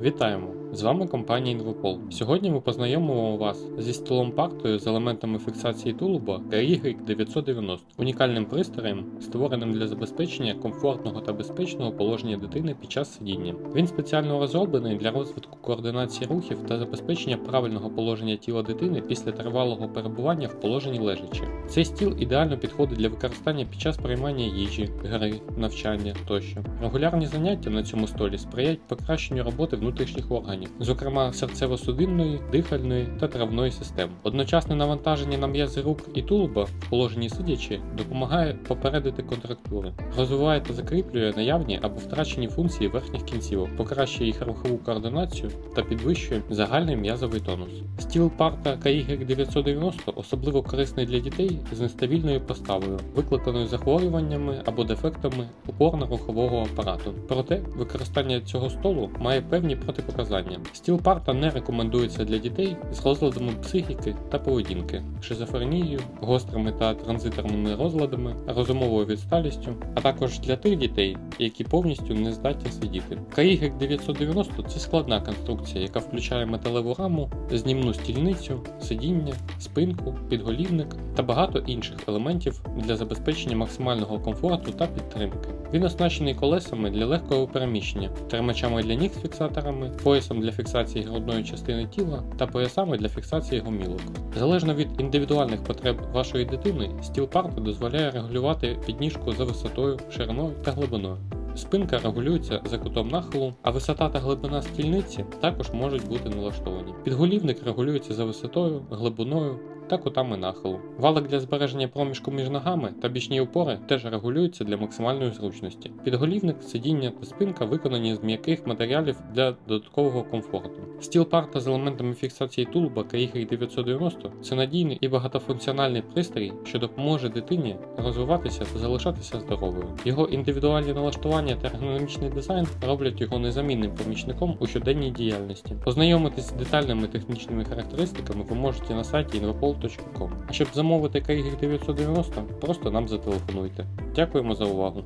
Вітаємо! З вами компанія Інвопол. Сьогодні ми познайомимо вас зі столом партою з елементами фіксації тулуба KY 990, унікальним пристроєм, створеним для забезпечення комфортного та безпечного положення дитини під час сидіння. Він спеціально розроблений для розвитку координації рухів та забезпечення правильного положення тіла дитини після тривалого перебування в положенні лежачи. Цей стіл ідеально підходить для використання під час приймання їжі, гри, навчання тощо. Регулярні заняття на цьому столі сприяють покращенню роботи внутрішніх органів, зокрема серцево-судинної, дихальної та травної систем. Одночасне навантаження на м'язи рук і тулуба в положенні сидячи допомагає попередити контрактури, розвиває та закріплює наявні або втрачені функції верхніх кінцівок, покращує їх рухову координацію та підвищує загальний м'язовий тонус. Стіл парта KY 990 особливо корисний для дітей з нестабільною поставою, викликаною захворюваннями або дефектами опорно-рухового апарату. Проте використання цього столу має певні протипоказання. Стіл парта не рекомендується для дітей з розладами психіки та поведінки, шизофренією, гострими та транзиторними розладами, розумовою відсталістю, а також для тих дітей, які повністю не здатні сидіти. KY 990 це складна конструкція, яка включає металеву раму, знімну стільницю, сидіння, спинку, підголівник та багато інших елементів для забезпечення максимального комфорту та підтримки. Він оснащений колесами для легкого переміщення, тримачами для ніг з фіксаторами, поясом для фіксації грудної частини тіла та поясами для фіксації гомілок. Залежно від індивідуальних потреб вашої дитини, стіл парти дозволяє регулювати підніжку за висотою, шириною та глибиною. Спинка регулюється за кутом нахилу, а висота та глибина стільниці також можуть бути налаштовані. Підголівник регулюється за висотою, глибиною та кутами нахилу. Валик для збереження проміжку між ногами та бічні опори теж регулюються для максимальної зручності. Підголівник, сидіння та спинка виконані з м'яких матеріалів для додаткового комфорту. Стіл парта з елементами фіксації тулуба KY 990 це надійний і багатофункціональний пристрій, що допоможе дитині розвиватися та залишатися здоровою. Його індивідуальні налаштування та ергономічний дизайн роблять його незамінним помічником у щоденній діяльності. Познайомитись з детальними технічними характеристиками ви можете на сайті invapol.com. А щоб замовити KY 990, просто нам зателефонуйте. Дякуємо за увагу!